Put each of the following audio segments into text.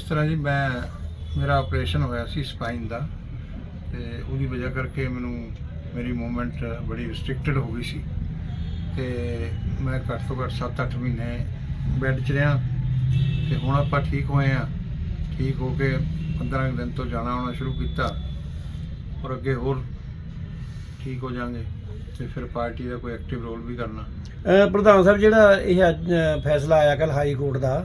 ਇਸ ਤਰ੍ਹਾਂ ਜੀ ਮੈਂ, ਮੇਰਾ ਆਪਰੇਸ਼ਨ ਹੋਇਆ ਸੀ ਸਪਾਈਨ ਦਾ ਤੇ ਉਹਦੀ ਵਜ੍ਹਾ ਕਰਕੇ ਮੈਨੂੰ, ਮੇਰੀ ਮੂਵਮੈਂਟ ਬੜੀ ਰਿਸਟ੍ਰਿਕਟਡ ਹੋ ਗਈ ਸੀ। ਤੇ ਮੈਂ ਘੱਟ ਤੋਂ ਘੱਟ 7-8 ਮਹੀਨੇ ਬੈੱਡ 'ਚ ਰਿਹਾ ਤੇ ਹੁਣ ਆਪਾਂ ਠੀਕ ਹੋਏ ਆ ਠੀਕ ਹੋ ਕੇ 15 ਕੁ ਦਿਨ ਤੋਂ ਜਾਣਾ ਆਉਣਾ ਸ਼ੁਰੂ ਕੀਤਾ ਔਰ ਅੱਗੇ ਹੋਰ ਠੀਕ ਹੋ ਜਾਾਂਗੇ ਤੇ ਫਿਰ ਪਾਰਟੀ ਦਾ ਕੋਈ ਐਕਟਿਵ ਰੋਲ ਵੀ ਕਰਨਾ। ਪ੍ਰਧਾਨ ਸਾਹਿਬ, ਜਿਹੜਾ ਇਹ ਫੈਸਲਾ ਆਇਆ ਕੱਲ ਹਾਈ ਕੋਰਟ ਦਾ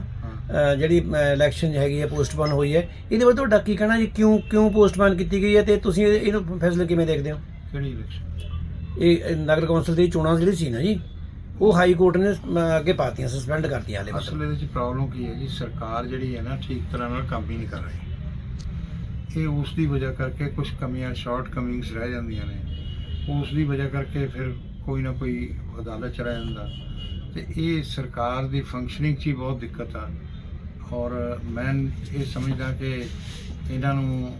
ਜਿਹੜੀ ਇਲੈਕਸ਼ਨ ਹੈਗੀ ਹੈ ਪੋਸਟਪੋਨ ਹੋਈ ਹੈ। ਇਹਦੇ ਬਾਰੇ ਤੁਹਾਡਾ ਕੀ ਕਹਿਣਾ ਜੀ? ਕਿਉਂ ਕਿਉਂ ਪੋਸਟਪੋਨ ਕੀਤੀ ਗਈ ਹੈ ਤੇ ਤੁਸੀਂ ਇਹ- ਇਹਨੂੰ ਫੈਸਲੇ ਕਿਵੇਂ ਦੇਖਦੇ ਹੋ? ਕਿਹੜੀ ਇਲੈਕਸ਼ਨ ਇਹ ਨਗਰ ਕੌਂਸਲ ਦੀ ਚੋਣਾਂ ਜਿਹੜੀ ਸੀ ਨਾ ਜੀ ਉਹ ਹਾਈ ਕੋਰਟ ਨੇ ਅੱਗੇ ਪਾਤੀਆਂ ਸਸਪੈਂਡ ਕਰਤੀਆਂ ਹਾਲੇ ਅਸਲ ਮਤਲਬ। ਇਹਦੇ ਚ ਪ੍ਰੋਬਲਮ ਕੀ ਹੈ ਜੀ? ਸਰਕਾਰ ਜਿਹੜੀ ਹੈ ਨਾ ਠੀਕ ਤਰ੍ਹਾਂ ਨਾਲ ਕੰਮ ਹੀ ਨਹੀਂ ਕਰ ਰਹੀ। ਇਹ ਉਸ ਦੀ ਵਜ੍ਹਾ ਕਰਕੇ ਕੁਝ ਕਮੀਆਂ ਸ਼ਾਰਟ ਕਮਿੰਗਸ ਰਹਿ ਜਾਂਦੀਆਂ ਨੇ। ਉਸ ਦੀ ਵਜ੍ਹਾ ਕਰਕੇ ਫਿਰ ਕੋਈ ਨਾ ਕੋਈ ਅਦਾਲਤ ਚ ਰਹਿ ਜਾਂਦਾ। ਤੇ ਇਹ ਸਰਕਾਰ ਦੀ ਫੰਕਸ਼ਨਿੰਗ 'ਚ ਹੀ ਬਹੁਤ ਦਿੱਕਤ ਆ। ਔਰ ਮੈਂ ਇਹ ਸਮਝਦਾ ਕਿ ਇਹਨਾਂ ਨੂੰ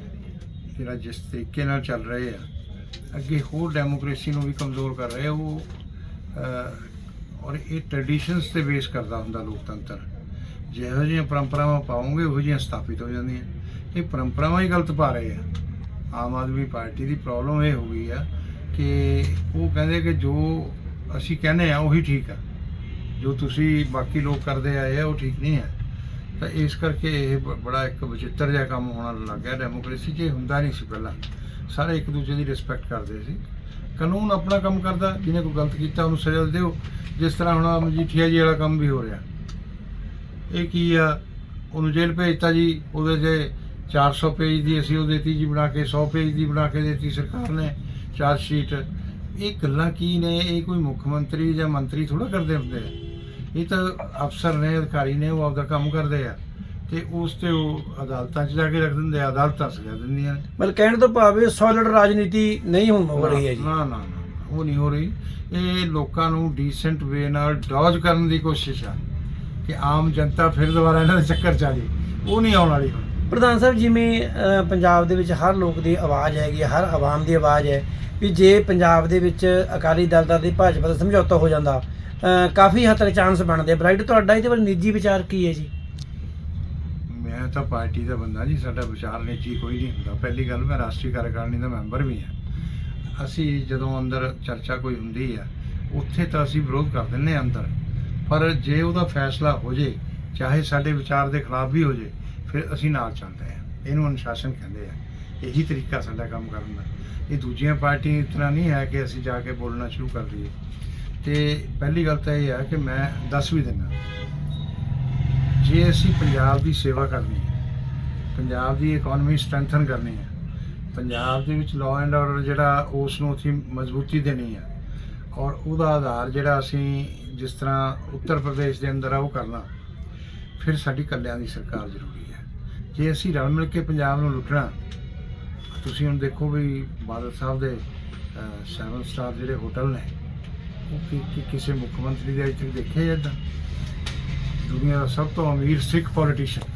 ਜਿਹੜਾ ਜਿਸ ਤਰੀਕੇ ਨਾਲ ਚੱਲ ਰਹੇ ਆ, ਅੱਗੇ ਹੋਰ ਡੈਮੋਕ੍ਰੇਸੀ ਨੂੰ ਵੀ ਕਮਜ਼ੋਰ ਕਰ ਰਹੇ ਆ, ਉਹ ਔਰ ਇਹ ਟ੍ਰੈਡੀਸ਼ਨਸ ਤੇ ਬੇਸ ਕਰਦਾ ਹੁੰਦਾ ਲੋਕਤੰਤਰ। ਜਿਹੋ ਜਿਹੀਆਂ ਪਰੰਪਰਾਵਾਂ ਪਾਉਂਗੇ ਉਹੋ ਜਿਹੀਆਂ ਸਥਾਪਿਤ ਹੋ ਜਾਂਦੀਆਂ। ਇਹ ਪਰੰਪਰਾਵਾਂ ਹੀ ਗਲਤ ਪਾ ਰਹੇ ਆ। ਆਮ ਆਦਮੀ ਪਾਰਟੀ ਦੀ ਪ੍ਰੋਬਲਮ ਇਹ ਹੋ ਗਈ ਆ ਕਿ ਉਹ ਕਹਿੰਦੇ ਕਿ ਜੋ ਅਸੀਂ ਕਹਿੰਦੇ ਆ, ਉਹੀ ਠੀਕ ਆ। ਜੋ ਤੁਸੀਂ ਬਾਕੀ ਲੋਕ ਕਰਦੇ ਆਏ ਆ, ਉਹ ਠੀਕ ਨਹੀਂ ਹੈ ਤਾਂ ਇਸ ਕਰਕੇ ਇਹ ਬ- ਬੜਾ ਇੱਕ ਵਿਚਿੱਤਰ ਜਿਹਾ ਕੰਮ ਹੋਣ ਲੱਗ ਗਿਆ ਡੈਮੋਕ੍ਰੇਸੀ 'ਚ ਇਹ ਹੁੰਦਾ ਨਹੀਂ ਸੀ ਪਹਿਲਾਂ। ਸਾਰੇ ਇੱਕ ਦੂਜੇ ਦੀ ਰਿਸਪੈਕਟ ਕਰਦੇ ਸੀ। ਕਾਨੂੰਨ ਆਪਣਾ ਕੰਮ ਕਰਦਾ, ਜਿਹਨੇ ਕੋਈ ਗਲਤ ਕੀਤਾ ਉਹਨੂੰ ਸਜ਼ਾ ਦਿਓ। ਜਿਸ ਤਰ੍ਹਾਂ ਹੁਣ ਆਹ ਮਜੀਠੀਆ ਜੀ ਵਾਲਾ ਕੰਮ ਵੀ ਹੋ ਰਿਹਾ। ਇਹ ਕੀ ਆ? ਉਹਨੂੰ ਜੇਲ੍ਹ ਭੇਜਤਾ ਜੀ। ਉਹਦੇ ਤੇ 400 ਪੇਜ ਦੀ ਅਸੀਂ ਉਹ ਦੇਤੀ ਜੀ ਬਣਾ ਕੇ 100 ਪੇਜ ਦੀ ਬਣਾ ਕੇ ਦੇਤੀ ਸਰਕਾਰ ਨੇ ਚਾਰਜ ਸ਼ੀਟ। ਇਹ ਗੱਲਾਂ ਕੀ ਨੇ? ਇਹ ਕੋਈ ਮੁੱਖ ਮੰਤਰੀ ਜਾਂ ਮੰਤਰੀ ਥੋੜਾ ਕਰਦੇ ਹੁੰਦੇ ਆ। ਇਹ ਤਾਂ ਅਫਸਰ ਨੇ ਅਧਿਕਾਰੀ ਨੇ ਉਹ ਆਪਦਾ ਕੰਮ ਕਰਦੇ ਆ। ਤੇ ਉਸ ਤੇ ਉਹ ਅਦਾਲਤਾਂ 'ਚ ਜਾ ਕੇ ਰੱਖ ਦਿੰਦੇ ਆ ਅਦਾਲਤਾਂ ਸਜ਼ਾ ਦਿੰਦੀਆਂ ਨੇ। ਮਤਲਬ ਕਹਿਣ ਤੋਂ ਭਾਵੇਂ ਸੋਲਿਡ ਰਾਜਨੀਤੀ ਨਹੀਂ ਹੁਣ ਹੋ ਰਹੀ ਹੈ ਜੀ। ਨਾ ਨਾ ਨਾ ਉਹ ਨਹੀਂ ਹੋ ਰਹੀ। ਇਹ ਲੋਕਾਂ ਨੂੰ ਡੀਸੈਂਟ ਵੇ ਨਾਲ ਡੌਜ ਕਰਨ ਦੀ ਕੋਸ਼ਿਸ਼ ਆ ਕਿ ਆਮ ਜਨਤਾ ਫਿਰ ਦੁਬਾਰਾ ਇਹਨਾਂ ਦੇ ਚੱਕਰ ਚ ਆ ਜਾਏ ਉਹ ਨਹੀਂ ਆਉਣ ਵਾਲੀ ਹੁਣ। ਪ੍ਰਧਾਨ ਸਾਹਿਬ ਜਿਵੇਂ ਪੰਜਾਬ ਦੇ ਵਿੱਚ ਹਰ ਲੋਕ ਦੀ ਆਵਾਜ਼ ਹੈਗੀ ਹੈ, ਹਰ ਆਵਾਮ ਦੀ ਆਵਾਜ਼ ਹੈ ਵੀ ਜੇ ਪੰਜਾਬ ਦੇ ਵਿੱਚ ਅਕਾਲੀ ਦਲ ਦਾ ਤੇ ਭਾਜਪਾ ਦਾ ਸਮਝੌਤਾ ਹੋ ਜਾਂਦਾ ਕਾਫੀ ਹੱਦ ਤੱਕ ਚਾਂਸ ਬਣਦੇ ਬ੍ਰਾਈਟ ਤੁਹਾਡਾ ਇਹਦੇ ਬਾਰੇ ਨਿੱਜੀ ਵਿਚਾਰ ਕੀ ਹੈ ਜੀ? ਮੈਂ ਤਾਂ ਪਾਰਟੀ ਦਾ ਬੰਦਾ ਜੀ, ਸਾਡਾ ਵਿਚਾਰ ਨਿੱਜੀ ਕੋਈ ਨਹੀਂ ਹੁੰਦਾ। ਪਹਿਲੀ ਗੱਲ ਮੈਂ ਰਾਸ਼ਟਰੀ ਕਾਰਜਕਾਰਨੀ ਦਾ ਮੈਂਬਰ ਵੀ ਹਾਂ। ਅਸੀਂ ਜਦੋਂ ਅੰਦਰ ਚਰਚਾ ਕੋਈ ਹੁੰਦੀ ਆ, ਉੱਥੇ ਤਾਂ ਅਸੀਂ ਵਿਰੋਧ ਕਰ ਦਿੰਨੇ ਆ ਅੰਦਰ। ਪਰ ਜੇ ਉਹਦਾ ਫੈਸਲਾ ਹੋ ਜੇ, ਚਾਹੇ ਸਾਡੇ ਵਿਚਾਰ ਦੇ ਖਿਲਾਫ ਵੀ ਹੋ ਜੇ, ਫਿਰ ਅਸੀਂ ਨਾਲ ਚੱਲਦੇ ਆ ਇਹਨੂੰ ਅਨੁਸ਼ਾਸਨ ਕਹਿੰਦੇ ਆ। ਇਹੀ ਤਰੀਕਾ ਸਾਡਾ ਕੰਮ ਕਰਨ ਦਾ। ਇਹ ਦੂਜੀਆਂ ਪਾਰਟੀਆਂ ਇਤਨਾ ਨਹੀਂ ਹੈ ਕਿ ਅਸੀਂ ਜਾ ਕੇ ਬੋਲਣਾ ਸ਼ੁਰੂ ਕਰ ਦਈਏ। ਤੇ ਪਹਿਲੀ ਗੱਲ ਤਾਂ ਇਹ ਹੈ ਕਿ ਮੈਂ ਦੱਸ ਵੀ ਦਿੰਦਾ ਜੇ ਅਸੀਂ ਪੰਜਾਬ ਦੀ ਸੇਵਾ ਕਰਨੀ ਹੈ, ਪੰਜਾਬ ਦੀ ਇਕਨੋਮੀ ਸਟਰੈਂਥਨ ਕਰਨੀ ਹੈ, ਪੰਜਾਬ ਦੇ ਵਿੱਚ ਲਾਅ ਐਂਡ ਆਰਡਰ ਜਿਹੜਾ ਉਸ ਨੂੰ ਅਸੀਂ ਮਜ਼ਬੂਤੀ ਦੇਣੀ ਹੈ, ਔਰ ਉਹਦਾ ਆਧਾਰ ਜਿਹੜਾ ਅਸੀਂ ਜਿਸ ਤਰ੍ਹਾਂ ਉੱਤਰ ਪ੍ਰਦੇਸ਼ ਦੇ ਅੰਦਰ ਆ ਉਹ ਕਰਨਾ, ਫਿਰ ਸਾਡੀ ਕੱਲਿਆਂ ਦੀ ਸਰਕਾਰ ਜ਼ਰੂਰੀ ਹੈ। ਜੇ ਅਸੀਂ ਰਲ ਮਿਲ ਕੇ ਪੰਜਾਬ ਨੂੰ ਲੁੱਟਣਾ, ਤੁਸੀਂ ਹੁਣ ਦੇਖੋ ਵੀ ਬਾਦਲ ਸਾਹਿਬ ਦੇ ਸੈਵਨ ਸਟਾਰ ਜਿਹੜੇ ਹੋਟਲ ਨੇ ਉਹ ਕਿ ਕਿ ਕਿਸੇ ਮੁੱਖ ਮੰਤਰੀ ਦੇ ਅਜੇ ਤੱਕ ਦੇਖੇ ਇਦਾਂ ਦੁਨੀਆ ਦਾ ਸਭ ਤੋਂ ਅਮੀਰ ਸਿੱਖ ਪੋਲੀਟੀਸ਼ੀਅਨ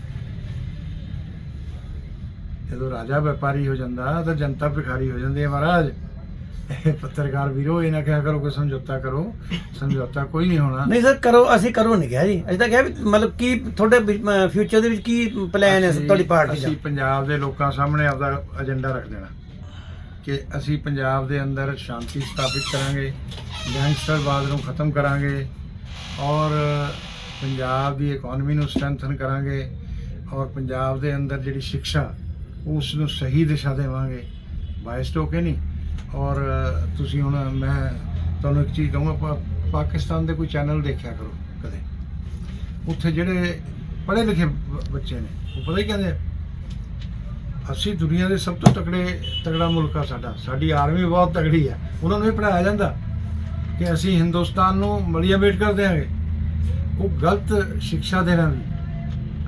ਜਦੋਂ ਰਾਜਾ ਵਪਾਰੀ ਹੋ ਜਾਂਦਾ ਤਾਂ ਜਨਤਾ ਭਿਖਾਰੀ ਹੋ ਜਾਂਦੀ ਹੈ ਮਹਾਰਾਜ। ਪੱਤਰਕਾਰ ਵੀਰੋ ਇਹ ਨਾ ਕਿਹਾ ਕਰੋ ਕਿ ਸਮਝੌਤਾ ਕਰੋ। ਸਮਝੌਤਾ ਕੋਈ ਨਹੀਂ ਹੋਣਾ। ਨਹੀਂ ਸਰ ਕਰੋ ਅਸੀਂ ਕਰੋ ਨਹੀਂ ਕਿਹਾ ਜੀ। ਅਸੀਂ ਤਾਂ ਕਿਹਾ ਵੀ ਮਤਲਬ ਕੀ ਤੁਹਾਡੇ ਫਿਊਚਰ ਦੇ ਵਿੱਚ ਕੀ ਪਲਾਨ ਹੈ ਤੁਹਾਡੀ ਪਾਰਟੀ ਦਾ? ਅਸੀਂ ਪੰਜਾਬ ਦੇ ਲੋਕਾਂ ਸਾਹਮਣੇ ਆਪਦਾ ਏਜੰਡਾ ਰੱਖ ਦੇਣਾ। ਕਿ ਅਸੀਂ ਪੰਜਾਬ ਦੇ ਅੰਦਰ ਸ਼ਾਂਤੀ ਸਥਾਪਿਤ ਕਰਾਂਗੇ ਗੈਂਗਸਟਰਵਾਦ ਨੂੰ ਖਤਮ ਕਰਾਂਗੇ ਔਰ ਪੰਜਾਬ ਦੀ ਇਕਨੋਮੀ ਨੂੰ ਸਟਰੈਂਥਨ ਕਰਾਂਗੇ ਔਰ ਪੰਜਾਬ ਦੇ ਅੰਦਰ ਜਿਹੜੀ ਸਿੱਖਿਆ ਉਸ ਨੂੰ ਸਹੀ ਦਿਸ਼ਾ ਦੇਵਾਂਗੇ। ਬਾਇਸਡ ਹੋ ਕੇ ਨਹੀਂ। ਔਰ ਤੁਸੀਂ ਹੁਣ ਮੈਂ ਤੁਹਾਨੂੰ ਇੱਕ ਚੀਜ਼ ਕਹੂੰਗਾ ਪਾ- ਪਾਕਿਸਤਾਨ ਦੇ ਕੋਈ ਚੈਨਲ ਦੇਖਿਆ ਕਰੋ ਕਦੇ? ਉੱਥੇ ਜਿਹੜੇ ਪੜ੍ਹੇ ਲਿਖੇ ਬੱਚੇ ਨੇ ਉਹ ਪਤਾ ਹੀ ਕਹਿੰਦੇ ਆ, ਅਸੀਂ ਦੁਨੀਆ ਦੇ ਸਭ ਤੋਂ ਤਕੜੇ ਤਗੜਾ ਮੁਲਕ ਆ ਸਾਡਾ। ਸਾਡੀ ਆਰਮੀ ਬਹੁਤ ਤਗੜੀ ਆ। ਉਹਨਾਂ ਨੂੰ ਇਹ ਪੜਾਇਆ ਜਾਂਦਾ ਕਿ ਅਸੀਂ ਹਿੰਦੁਸਤਾਨ ਨੂੰ ਮਲੀਆ ਵੇਟ ਕਰ ਦਿਆਂਗੇ। ਉਹ ਗਲਤ ਸਿੱਖਿਆ ਦੇਣਾ ਵੀ,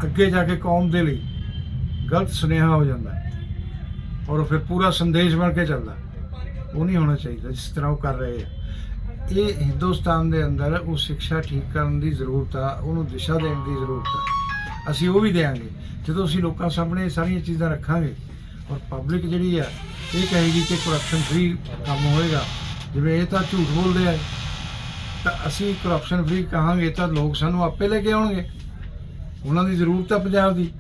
ਅੱਗੇ ਜਾ ਕੇ ਕੌਮ ਦੇ ਲਈ ਗਲਤ ਸੁਨੇਹਾ ਹੋ ਜਾਂਦਾ। ਔਰ ਉਹ ਫਿਰ ਪੂਰਾ ਸੰਦੇਸ਼ ਬਣ ਕੇ ਚੱਲਦਾ। ਉਹ ਨਹੀਂ ਹੋਣਾ ਚਾਹੀਦਾ ਜਿਸ ਤਰ੍ਹਾਂ ਉਹ ਕਰ ਰਹੇ ਆ। ਇਹ ਹਿੰਦੁਸਤਾਨ ਦੇ ਅੰਦਰ ਉਹ ਸਿੱਖਿਆ ਠੀਕ ਕਰਨ ਦੀ ਜ਼ਰੂਰਤ ਆ, ਉਹਨੂੰ ਦਿਸ਼ਾ ਦੇਣ ਦੀ ਜ਼ਰੂਰਤ ਆ। ਅਸੀਂ ਉਹ ਵੀ ਦੇਾਂਗੇ। ਜਦੋਂ ਅਸੀਂ ਲੋਕਾਂ ਸਾਹਮਣੇ ਇਹ ਸਾਰੀਆਂ ਚੀਜ਼ਾਂ ਰੱਖਾਂਗੇ ਔਰ ਪਬਲਿਕ ਜਿਹੜੀ ਆ, ਇਹ ਕਹੇਗੀ ਕਿ ਕਰਪਸ਼ਨ ਫ੍ਰੀ ਕੰਮ ਹੋਏਗਾ। ਜਿਵੇਂ ਇਹ ਤਾਂ ਝੂਠ ਬੋਲਦੇ ਆ। ਤਾਂ ਅਸੀਂ ਕਰਪਸ਼ਨ ਫ੍ਰੀ ਕਹਾਂਗੇ ਤਾਂ ਲੋਕ ਸਾਨੂੰ ਆਪੇ ਲੈ ਕੇ ਆਉਣਗੇ। ਉਹਨਾਂ ਦੀ ਜ਼ਰੂਰਤ ਆ ਪੰਜਾਬ ਦੀ।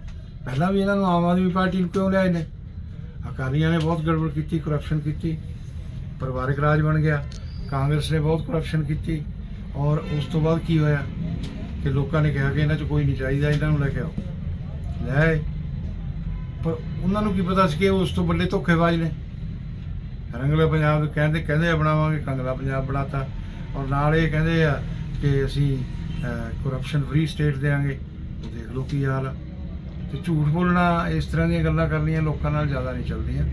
ਪਹਿਲਾਂ ਵੀ ਇਹਨਾਂ ਨੂੰ ਆਮ ਆਦਮੀ ਪਾਰਟੀ ਨੂੰ ਕਿਉਂ ਲਿਆਏ ਨੇ? ਅਕਾਲੀਆਂ ਨੇ ਬਹੁਤ ਗੜਬੜ ਕੀਤੀ ਕਰਪਸ਼ਨ ਕੀਤੀ। ਪਰਿਵਾਰਕ ਰਾਜ ਬਣ ਗਿਆ। ਕਾਂਗਰਸ ਨੇ ਬਹੁਤ ਕਰਪਸ਼ਨ ਕੀਤੀ। ਔਰ ਉਸ ਤੋਂ ਬਾਅਦ ਕੀ ਹੋਇਆ? ਕਿ ਲੋਕਾਂ ਨੇ ਕਿਹਾ ਕਿ ਇਹਨਾਂ 'ਚ ਕੋਈ ਨਹੀਂ ਚਾਹੀਦਾ, ਇਹਨਾਂ ਨੂੰ ਲੈ ਕੇ ਆਓ। ਲੈ ਆਏ। ਪਰ ਉਹਨਾਂ ਨੂੰ ਕੀ ਪਤਾ ਸੀ ਕਿ ਉਹ ਉਸ ਤੋਂ ਵੱਡੇ ਧੋਖੇਬਾਜ਼ ਨੇ? ਰੰਗਲਾ ਪੰਜਾਬ ਕਹਿੰਦੇ ਕਹਿੰਦੇ ਆ ਬਣਾਵਾਂਗੇ ਕੰਗਲਾ ਪੰਜਾਬ ਬਣਾਤਾ। ਔਰ ਨਾਲ ਇਹ ਕਹਿੰਦੇ ਆ ਕਿ ਅਸੀਂ ਕਰਪਸ਼ਨ ਫਰੀ ਸਟੇਟ ਦੇਾਂਗੇ ਉਹ ਦੇਖ ਲਓ ਕੀ ਹਾਲ ਆ। ਤੇ ਝੂਠ ਬੋਲਣਾ, ਇਸ ਤਰ੍ਹਾਂ ਦੀਆਂ ਗੱਲਾਂ ਕਰਨੀਆਂ ਲੋਕਾਂ ਨਾਲ ਜ਼ਿਆਦਾ ਨਹੀਂ ਚੱਲਦੀਆਂ।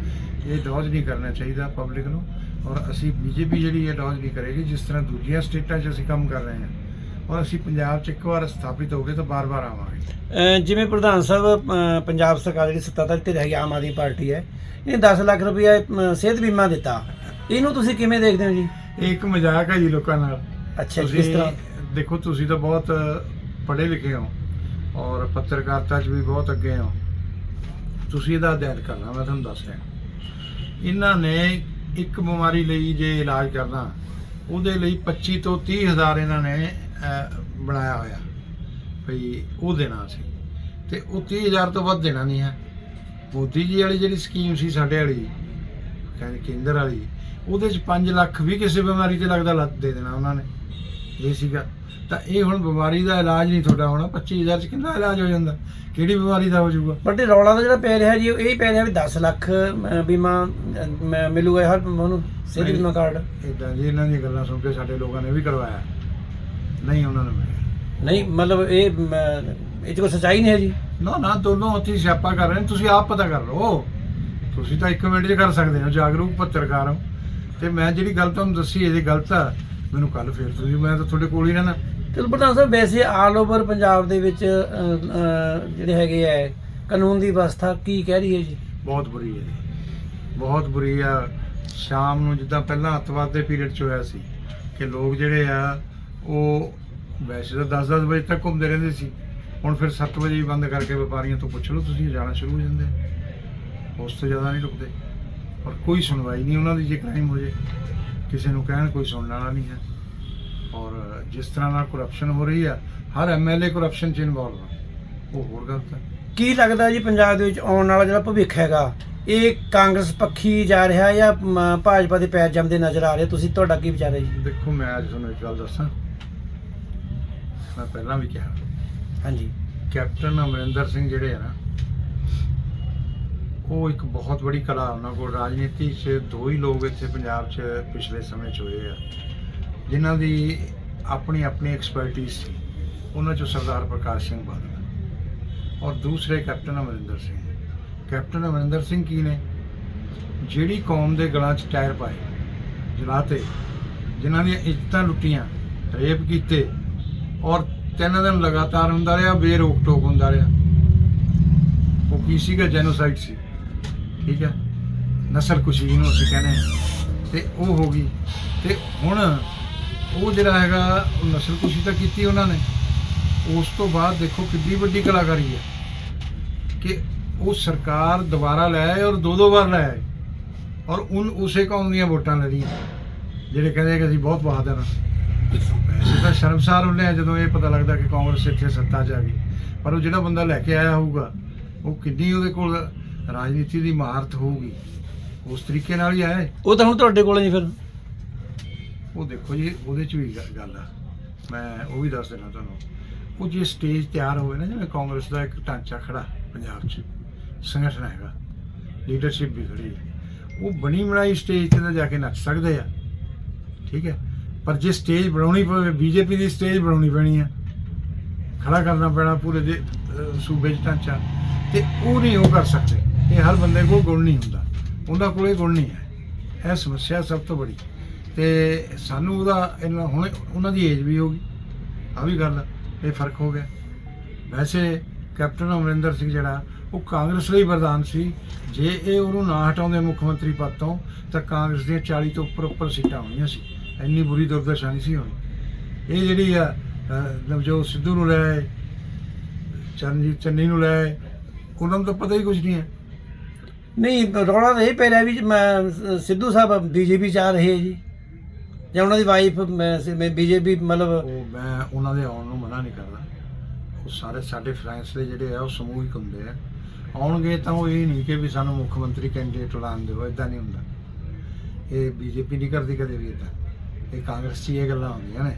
ਇਹ ਡੌਜ ਨਹੀਂ ਕਰਨਾ ਚਾਹੀਦਾ ਪਬਲਿਕ ਨੂੰ। ਔਰ ਅਸੀਂ ਬੀਜੇਪੀ ਜਿਹੜੀ ਇਹ ਡੌਜ ਨਹੀਂ ਕਰੇਗੀ, ਜਿਸ ਤਰ੍ਹਾਂ ਦੂਜੀਆਂ ਸਟੇਟਾਂ 'ਚ ਅਸੀਂ ਕੰਮ ਕਰ ਰਹੇ ਹਾਂ। ਔਰ ਅਸੀਂ ਪੰਜਾਬ 'ਚ ਇੱਕ ਵਾਰ ਸਥਾਪਿਤ ਹੋ ਗਏ ਤਾਂ ਬਾਰ-ਬਾਰ ਆਵਾਂਗੇ। ਅਹ ਜਿਵੇਂ ਪ੍ਰਧਾਨ ਸਾਹਿਬ ਅਹ ਪੰਜਾਬ ਸਰਕਾਰ ਜਿਹੜੀ ਸੱਤਾਧਾਰੀ ਤੇ ਰਹੀ ਆਮ ਆਦਮੀ ਪਾਰਟੀ ਹੈ ਇਹਨੇ 10 ਲੱਖ ਅਹ ਸਿਹਤ ਬੀਮਾ ਦਿੱਤਾ। ਇਹਨੂੰ ਤੁਸੀਂ ਕਿਵੇਂ ਦੇਖਦੇ ਹੋ ਜੀ? ਇਹ ਇੱਕ ਮਜ਼ਾਕ ਹੈ ਜੀ ਲੋਕਾਂ ਨਾਲ। ਅੱਛਾ ਜੀ, ਕਿਸ ਤੁਸੀਂ ਤਰ੍ਹਾਂ ਦੇਖੋ ਤੁਸੀਂ ਤਾਂ ਬਹੁਤ ਪੜ੍ਹੇ ਲਿਖੇ ਹੋ ਔਰ ਪੱਤਰਕਾਰਤਾ 'ਚ ਵੀ ਬਹੁਤ ਅੱਗੇ ਹੋ। ਤੁਸੀਂ ਇਹਦਾ ਅਧਿਐਨ ਕਰਨਾ ਮੈਂ ਤੁਹਾਨੂੰ ਦੱਸ ਰਿਹਾ। ਇਹਨਾਂ ਨੇ ਇੱਕ ਬਿਮਾਰੀ ਲਈ ਜੇ ਇਲਾਜ ਕਰਨਾ ਉਹਦੇ ਲਈ 25 ਤੋਂ 30 ਹਜ਼ਾਰ ਇਹਨਾਂ ਨੇ ਬਣਾਇਆ ਹੋਇਆ। ਭਈ ਉਹ ਦੇਣਾ ਸੀ ਤੇ ਉਹ 30 ਹਜ਼ਾਰ ਤੋਂ ਵੱਧ ਦੇਣਾ ਨਹੀਂ ਹੈ। ਮੋਦੀ ਜੀ ਵਾਲੀ ਜਿਹੜੀ ਸਕੀਮ ਸੀ ਸਾਡੇ ਵਾਲੀ ਕਹਿੰਦੇ ਕੇਂਦਰ ਵਾਲੀ ਉਹਦੇ ਚ 5 ਲੱਖ ਵੀ ਕਿਸੇ ਬਿਮਾਰੀ ਤੇ ਲੱਗਦਾ ਲੱਤ ਦੇ ਦੇਣਾ ਉਹਨਾਂ ਨੇ। ਇਹ ਸੀਗਾ। ਤਾਂ ਇਹ ਹੁਣ ਬਿਮਾਰੀ ਦਾ ਇਲਾਜ ਨਹੀਂ ਤੁਹਾਡਾ ਹੋਣਾ। 25000 ਚ ਕਿੰਨਾ ਇਲਾਜ ਹੋ ਜਾਂਦਾ? ਕਿਹੜੀ ਬਿਮਾਰੀ ਦਾ ਹੋ ਜਾਊਗਾ? ਬਟ ਰੌਲਾ ਤਾਂ ਜਿਹੜਾ ਪੈ ਰਿਹਾ ਜੀ ਉਹ ਇਹ ਪੈ ਰਿਹਾ ਵੀ 10 ਲੱਖ ਬੀਮਾ ਮਿਲੂਗਾ ਹਰ ਉਹਨੂੰ ਸਿਹਤ। ਬੀਮਾ ਕਾਰਡ। ਇਦਾਂ ਜੀ ਇਹਨਾਂ ਦੀਆਂ ਗੱਲਾਂ ਸੁਣ ਕੇ ਸਾਡੇ ਲੋਕਾਂ ਨੇ ਵੀ ਕਰਵਾਇਆ। ਨਹੀਂ ਉਹਨਾਂ ਨੂੰ ਮਿਲਿਆ। ਨਹੀਂ ਮਤਲਬ ਇਹ ਮ, ਇਹ 'ਚ ਕੋਈ ਸੱਚਾਈ ਨਹੀਂ ਹੈ ਜੀ? ਨਾ ਨਾ ਦੋਨੋਂ ਉੱਥੇ ਸਿਆਪਾ ਕਰ ਰਹੇ ਨੇ। ਤੁਸੀਂ ਆਪ ਪਤਾ ਕਰ ਲਓ। ਤੁਸੀਂ ਤਾਂ ਇੱਕ ਮਿੰਟ 'ਚ ਕਰ ਸਕਦੇ ਹੋ। ਜਾਗਰੂਕ ਪੱਤਰਕਾਰ ਹੋ। ਤੇ ਮੈਂ ਜਿਹੜੀ ਗੱਲ ਤੁਹਾਨੂੰ ਦੱਸੀ ਇਹ ਜੇ ਗਲਤ ਆ। ਮੈਨੂੰ ਕੱਲ ਫੇਰ ਤੁਸੀਂ ਮੈਂ ਤਾਂ ਤੁਹਾਡੇ ਕੋਲ ਹੀ ਰਹਿਣਾ। ਚਲੋ ਪ੍ਰਧਾਨ ਸਾਹਿਬ ਵੈਸੇ ਆਲ ਓਵਰ ਪੰਜਾਬ ਦੇ ਵਿੱਚ ਜਿਹੜੇ ਹੈਗੇ ਹੈ ਕਾਨੂੰਨ ਦੀ ਵਿਵਸਥਾ ਕੀ ਕਹਿ ਰਹੀ ਹੈ ਜੀ? ਬਹੁਤ ਬੁਰੀ ਹੈ ਜੀ। ਬਹੁਤ ਬੁਰੀ ਆ। ਸ਼ਾਮ ਨੂੰ ਜਿੱਦਾਂ ਪਹਿਲਾਂ ਅੱਤਵਾਦ ਦੇ ਪੀਰੀਅਡ 'ਚ ਹੋਇਆ ਸੀ ਕਿ ਲੋਕ ਜਿਹੜੇ ਆ ਉਹ ਵੈਸੇ ਤਾਂ 10-10 ਵਜੇ ਤੱਕ ਘੁੰਮਦੇ ਰਹਿੰਦੇ ਸੀ। ਹੁਣ ਫਿਰ 7 ਵਜੇ ਹੀ ਬੰਦ ਕਰਕੇ ਵਪਾਰੀਆਂ ਤੋਂ ਪੁੱਛ ਲਓ ਤੁਸੀਂ ਜਾਣਾ ਸ਼ੁਰੂ ਹੋ ਜਾਂਦੇ। ਉਸ ਤੋਂ ਜ਼ਿਆਦਾ ਨਹੀਂ ਰੁਕਦੇ। ਔਰ ਕੋਈ ਸੁਣਵਾਈ ਨਹੀਂ ਉਹਨਾਂ ਦੀ ਜੇ ਕ੍ਰਾਈਮ ਹੋ ਜੇ। ਕਿਸੇ ਨੂੰ ਕਹਿਣ ਕੋਈ ਸੁਣਨ ਵਾਲਾ ਨਹੀਂ ਹੈ। ਔਰ ਜਿਸ ਤਰ੍ਹਾਂ ਨਾਲ ਕਰਪਸ਼ਨ ਹੋ ਰਹੀ ਆ ਹਰ ਐਮਐਲਏ ਕਰਪਸ਼ਨ 'ਚ ਇਨਵੋਲਵ ਆ। ਉਹ ਹੋਰ ਗਲਤ ਹੈ ਕੀ ਲੱਗਦਾ ਜੀ ਪੰਜਾਬ ਦੇ ਵਿੱਚ ਆਉਣ ਵਾਲਾ ਜਿਹੜਾ ਭਵਿੱਖ ਹੈਗਾ? ਇਹ ਕਾਂਗਰਸ ਪੱਖੀ ਜਾ ਰਿਹਾ ਜਾਂ ਭਾਜਪਾ ਦੇ ਪੈਰ ਜੰਮਦੇ ਨਜ਼ਰ ਆ ਰਹੇ? ਤੁਸੀਂ ਤੁਹਾਡਾ ਕੀ ਵਿਚਾਰ ਹੈ ਜੀ? ਦੇਖੋ ਮੈਂ ਅੱਜ ਤੁਹਾਨੂੰ ਇੱਕ ਗੱਲ ਦੱਸਾਂ। ਮੈਂ ਪਹਿਲਾਂ ਵੀ ਕਿਹਾ। ਹਾਂਜੀ। ਕੈਪਟਨ ਅਮਰਿੰਦਰ ਸਿੰਘ ਜਿਹੜੇ ਆ ਨਾ ਉਹ ਇੱਕ ਬਹੁਤ ਬੜੀ ਕਲਾ ਉਹਨਾਂ ਕੋਲ। ਰਾਜਨੀਤੀ 'ਚ ਦੋ ਹੀ ਲੋਕ ਇੱਥੇ ਪੰਜਾਬ 'ਚ ਪਿਛਲੇ ਸਮੇਂ 'ਚ ਹੋਏ ਆ ਜਿਨ੍ਹਾਂ ਦੀ ਆਪਣੀ ਆਪਣੀ ਐਕਸਪਰਟਿਜ਼ ਸੀ। ਉਹਨਾਂ 'ਚੋਂ ਸਰਦਾਰ ਪ੍ਰਕਾਸ਼ ਸਿੰਘ ਬਾਦਲ ਔਰ ਦੂਸਰੇ ਕੈਪਟਨ ਅਮਰਿੰਦਰ ਸਿੰਘ। ਕੈਪਟਨ ਅਮਰਿੰਦਰ ਸਿੰਘ ਕੀ ਨੇ? ਜਿਹੜੀ ਕੌਮ ਦੇ ਗਲਾਂ 'ਚ ਟਾਇਰ ਪਾਏ ਜਲਾਤੇ ਜਿਨ੍ਹਾਂ ਦੀਆਂ ਇੱਜ਼ਤਾਂ ਲੁੱਟੀਆਂ ਰੇਪ ਕੀਤੇ ਔਰ ਤਿੰਨ ਦਿਨ ਲਗਾਤਾਰ ਹੁੰਦਾ ਰਿਹਾ ਬੇਰੋਕ ਟੋਕ ਹੁੰਦਾ ਰਿਹਾ। ਉਹ ਕੀ ਸੀਗਾ? ਜੈਨੋਸਾਈਡ ਸੀ। ਠੀਕ ਹੈ? ਨਸਲ ਕੁਸ਼ੀ ਨੂੰ ਅਸੀਂ ਕਹਿੰਦੇ ਹਾਂ। ਤੇ ਉਹ ਹੋ ਗਈ। ਤੇ ਹੁਣ ਉਹ ਜਿਹੜਾ ਹੈਗਾ, ਉਹ ਨਸਲ ਕੁਸ਼ੀ ਤਾਂ ਕੀਤੀ ਉਹਨਾਂ ਨੇ। ਉਸ ਤੋਂ ਬਾਅਦ ਦੇਖੋ ਕਿੰਨੀ ਵੱਡੀ ਕਲਾਕਾਰੀ ਹੈ ਕਿ ਉਹ ਸਰਕਾਰ ਦੁਬਾਰਾ ਲੈ ਆਏ ਔਰ ਦੋ ਦੋ ਵਾਰ ਲੈ ਆਏ। ਔਰ ਉਨ ਉਸੇ ਕੌਮ ਦੀਆਂ ਵੋਟਾਂ ਲੈ ਲਈਆਂ। ਜਿਹੜੇ ਕਹਿੰਦੇ ਕਿ ਅਸੀਂ ਬਹੁਤ ਬਹਾਦਰ ਹਾਂ। ਸ਼ਰਮਸਾਰ ਹੁੰਦੇ ਆ ਜਦੋਂ ਇਹ ਪਤਾ ਲੱਗਦਾ ਕਿ ਕਾਂਗਰਸ ਇੱਥੇ ਸੱਤਾ 'ਚ ਆ ਗਈ। ਪਰ ਉਹ ਜਿਹੜਾ ਬੰਦਾ ਲੈ ਕੇ ਆਇਆ ਹੋਊਗਾ ਉਹ ਕਿੰਨੀ ਉਹਦੇ ਕੋਲ ਰਾਜਨੀਤੀ ਦੀ ਮਹਾਰਤ ਹੋਊਗੀ। ਉਸ ਤਰੀਕੇ ਨਾਲ ਹੀ ਆਏ ਉਹ ਤਾਂ ਹੁਣ ਤੁਹਾਡੇ ਕੋਲ ਜੀ ਫਿਰ। ਉਹ ਦੇਖੋ ਜੀ ਉਹਦੇ 'ਚ ਵੀ ਗ- ਗੱਲ ਆ। ਮੈਂ ਉਹ ਵੀ ਦੱਸ ਦੇਣਾ ਤੁਹਾਨੂੰ। ਉਹ ਜੇ ਸਟੇਜ ਤਿਆਰ ਹੋਵੇ ਨਾ ਜਿਵੇਂ ਕਾਂਗਰਸ ਦਾ ਇੱਕ ਢਾਂਚਾ ਖੜਾ ਪੰਜਾਬ 'ਚ। ਸੰਗਠਨ ਹੈਗਾ। ਲੀਡਰਸ਼ਿਪ ਵੀ ਖੜੀ ਹੈ। ਉਹ ਬਣੀ ਬਣਾਈ ਸਟੇਜ ਤੇ ਤਾਂ ਜਾ ਕੇ ਨੱਚ ਸਕਦੇ ਆ। ਠੀਕ ਹੈ। ਪਰ ਜੇ ਸਟੇਜ ਬਣਾਉਣੀ ਪਵੇ, ਬੀਜੇਪੀ ਦੀ ਸਟੇਜ ਬਣਾਉਣੀ ਪੈਣੀ ਆ। ਖੜਾ ਕਰਨਾ ਪੈਣਾ ਪੂਰੇ ਦੇ ਸੂਬੇ 'ਚ ਢਾਂਚਾ। ਤੇ ਉਹ ਨਹੀਂ ਉਹ ਕਰ ਸਕਦੇ। ਇਹ ਹਰ ਬੰਦੇ ਕੋਲ ਗੁਣ ਨਹੀਂ ਹੁੰਦਾ। ਉਹਨਾਂ ਕੋਲ ਇਹ ਗੁਣ ਨਹੀਂ ਹੈ। ਇਹ ਸਮੱਸਿਆ ਸਭ ਤੋਂ ਬੜੀ। ਤੇ ਸਾਨੂੰ ਉਹਦਾ ਇੰਨਾ, ਹੁਣ ਉਹਨਾਂ ਦੀ ਏਜ ਵੀ ਹੋ ਗਈ। ਆ ਵੀ ਗੱਲ, ਇਹ ਫ਼ਰਕ ਹੋ ਗਿਆ। ਵੈਸੇ ਕੈਪਟਨ ਅਮਰਿੰਦਰ ਸਿੰਘ ਜਿਹੜਾ, ਉਹ ਕਾਂਗਰਸ ਲਈ ਵਰਦਾਨ ਸੀ। ਜੇ ਇਹ ਉਹਨੂੰ ਨਾ ਹਟਾਉਂਦੇ ਮੁੱਖ ਮੰਤਰੀ ਪਦ ਤੋਂ, ਤਾਂ ਕਾਂਗਰਸ ਦੀਆਂ 40 ਤੋਂ ਉੱਪਰ ਉੱਪਰ ਸੀਟਾਂ ਹੋਣੀਆਂ ਸੀ। ਇੰਨੀ ਬੁਰੀ ਦੁਰਦਸ਼ਾ ਨਹੀਂ ਸੀ ਹੋਣੀ। ਇਹ ਜਿਹੜੀ ਆ ਨਵਜੋਤ ਸਿੱਧੂ ਨੂੰ ਲੈ ਆਏ, ਚਰਨਜੀਤ ਚੰਨੀ ਨੂੰ ਲੈ ਆਏ, ਉਹਨਾਂ ਨੂੰ ਤਾਂ ਪਤਾ ਹੀ ਕੁਝ ਨਹੀਂ ਹੈ। ਨਹੀਂ ਰੌਲਾ ਤਾਂ ਇਹ ਪੈ ਰਿਹਾ ਵੀ ਮੈਂ ਸਿੱਧੂ ਸਾਹਿਬ ਬੀਜੇਪੀ ਚ ਆ ਰਹੇ ਜੀ। ਜਾਂ ਉਹਨਾਂ ਦੀ ਵਾਈਫ ਮੈਂ ਬੀਜੇਪੀ ਮਤਲਬ ਉਹ ਮੈਂ ਉਹਨਾਂ ਦੇ ਆਉਣ ਨੂੰ ਮਨਾ ਨਹੀਂ ਕਰਦਾ। ਉਹ ਸਾਰੇ ਸਾਡੇ ਫੈਸਲੇ ਜਿਹੜੇ ਆ ਉਹ ਸਮੂਹਿਕ ਹੁੰਦੇ ਆ। ਆਉਣਗੇ ਤਾਂ ਉਹ ਇਹ ਨਹੀਂ ਕਿ ਵੀ ਸਾਨੂੰ ਮੁੱਖ ਮੰਤਰੀ ਕੈਂਡੀਡੇਟ ਐਲਾਨ ਦਿਓ ਇਦਾਂ ਨਹੀਂ ਹੁੰਦਾ। ਇਹ ਬੀਜੇਪੀ ਨਹੀਂ ਕਰਦੀ ਕਦੇ ਵੀ ਇਦਾਂ ਇਹ ਕਾਂਗਰਸ 'ਚ ਇਹ ਗੱਲਾਂ ਹੁੰਦੀਆਂ ਨੇ।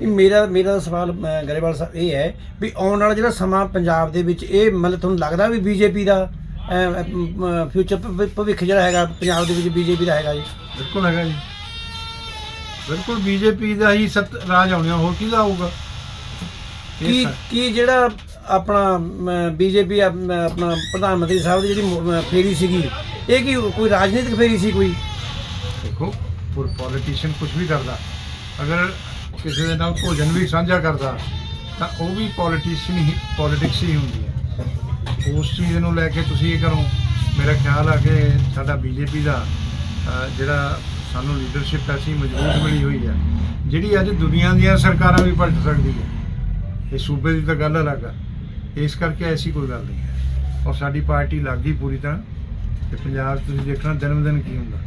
ਇਹ ਮੇਰਾ ਮੇਰਾ ਸਵਾਲ ਅਹ, ਗਰੇਵਾਲ ਸਾਹਿਬ ਇਹ ਹੈ ਵੀ ਆਉਣ ਵਾਲਾ ਜਿਹੜਾ ਸਮਾਂ ਪੰਜਾਬ ਦੇ ਵਿੱਚ ਇਹ ਮਤਲਬ ਤੁਹਾਨੂੰ ਲੱਗਦਾ ਵੀ ਬੀਜੇਪੀ ਦਾ ਫਿਊਚਰ ਭਵਿੱਖ ਜਿਹੜਾ ਹੈਗਾ ਪੰਜਾਬ ਦੇ ਵਿੱਚ ਬੀਜੇਪੀ ਦਾ ਹੈਗਾ ਜੀ? ਬਿਲਕੁਲ ਹੈਗਾ ਜੀ। ਬਿਲਕੁਲ ਬੀਜੇਪੀ ਦਾ ਹੀ ਸਤ ਰਾਜ ਆਉਣਾ ਹੋਰ ਕਿਹਦਾ ਆਊਗਾ ਇਹ ਕੀ ਸਾ- ਕੀ ਜਿਹੜਾ ਆਪਣਾ ਬੀਜੇਪੀ ਆਪਣਾ ਪ੍ਰਧਾਨ ਮੰਤਰੀ ਸਾਹਿਬ ਦੀ ਜਿਹੜੀ ਮੁ- ਫੇਰੀ ਸੀਗੀ ਇਹ ਕੀ ਕੋਈ ਰਾਜਨੀਤਿਕ ਫੇਰੀ ਸੀ ਕੋਈ? ਦੇਖੋ ਹੋਰ ਪੋਲੀਟੀਸ਼ੀਅਨ ਕੁਝ ਵੀ ਕਰਦਾ, ਅਗਰ ਕਿਸੇ ਦੇ ਨਾਲ ਭੋਜਨ ਵੀ ਸਾਂਝਾ ਕਰਦਾ, ਤਾਂ ਉਹ ਵੀ ਪੋਲੀਟੀਸ਼ੀਅਨ ਹੀ ਪੋਲਿਟਿਕਸ ਹੀ ਹੁੰਦੀ ਹੈ। ਉਸ ਚੀਜ਼ ਨੂੰ ਲੈ ਕੇ ਤੁਸੀਂ ਇਹ ਕਰੋ, ਮੇਰਾ ਖਿਆਲ ਆ ਕਿ ਸਾਡਾ ਬੀਜੇਪੀ ਦਾ ਜਿਹੜਾ ਸਾਨੂੰ ਲੀਡਰਸ਼ਿਪ ਐਸੀ ਮਜ਼ਬੂਤ ਮਿਲੀ ਹੋਈ ਹੈ, ਜਿਹੜੀ ਅੱਜ ਦੁਨੀਆ ਦੀਆਂ ਸਰਕਾਰਾਂ ਵੀ ਪਲਟ ਸਕਦੀ ਹੈ। ਇਹ ਸੂਬੇ ਦੀ ਤਾਂ ਗੱਲ ਅਲੱਗ ਆ, ਇਸ ਕਰਕੇ ਐਸੀ ਕੋਈ ਗੱਲ ਨਹੀਂ ਹੈ। ਔਰ ਸਾਡੀ ਪਾਰਟੀ ਲੱਗ ਗਈ ਪੂਰੀ ਤਰ੍ਹਾਂ, ਤੇ ਪੰਜਾਬ 'ਚ ਤੁਸੀਂ ਦੇਖਣਾ ਜਨਮ ਦਿਨ ਕੀ ਹੁੰਦਾ।